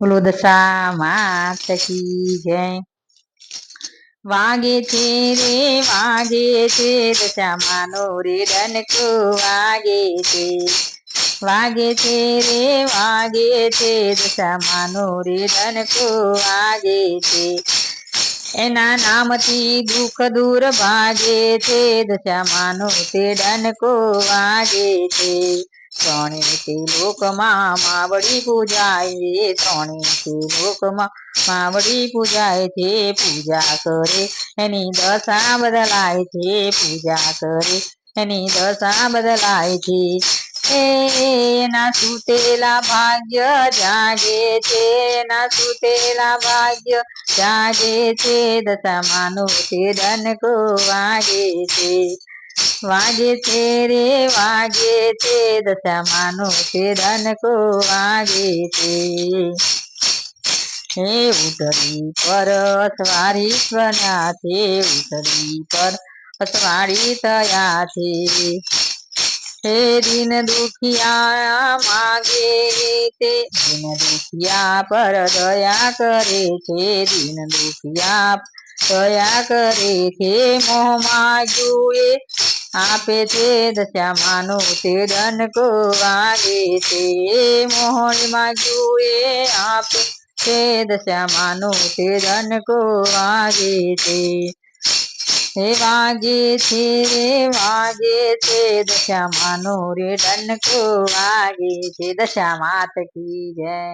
બોલો દશા માત કી જય. વાગે છે રે, વાગે છે દશા માનો રે ડનકો વાગે છે. વાગે છે રે, વાગે છે દશા માનો રે ડનકો વાગે છે. એના નામથી દુઃખ દૂર ભાગે છે દશા માનો તે ડનકો વાગે છે. ત્રણે તે લોકમાં માવડી પૂજાય ત્રણે તે લોકમાં માવડી પૂજાય છે પૂજા કરે એની દશા બદલાય છે પૂજા કરે એની દશા બદલાય છે એના સુતેલા ભાગ્ય જાગે છે એના સુતેલા ભાગ્ય જાગે છે દશા માનો તે ડનકો વાગે છે વાગે છે રે, વાગે છે દશા માનો તે ડનકો વાગે છે. હે ઉતરી પર અસવારી બન્યા છે ઉતરી પર અસવારી થયા છે હે દિન દુખિયા માગે તે, દિન દુખિયા પર દયા કરે છે. દિન દુખિયા દયા કરે છે મોહ માગ્યું એ આપે છે દશા માનો તે ડનકો વાગે છે મોહણી માગ્યું એ આપે છે દશા માનો તે ડનકો વાગે છે હે વાગે છે રે વાગે છે દશા માનો રે ડનકો વાગે છે દશા માત કી જય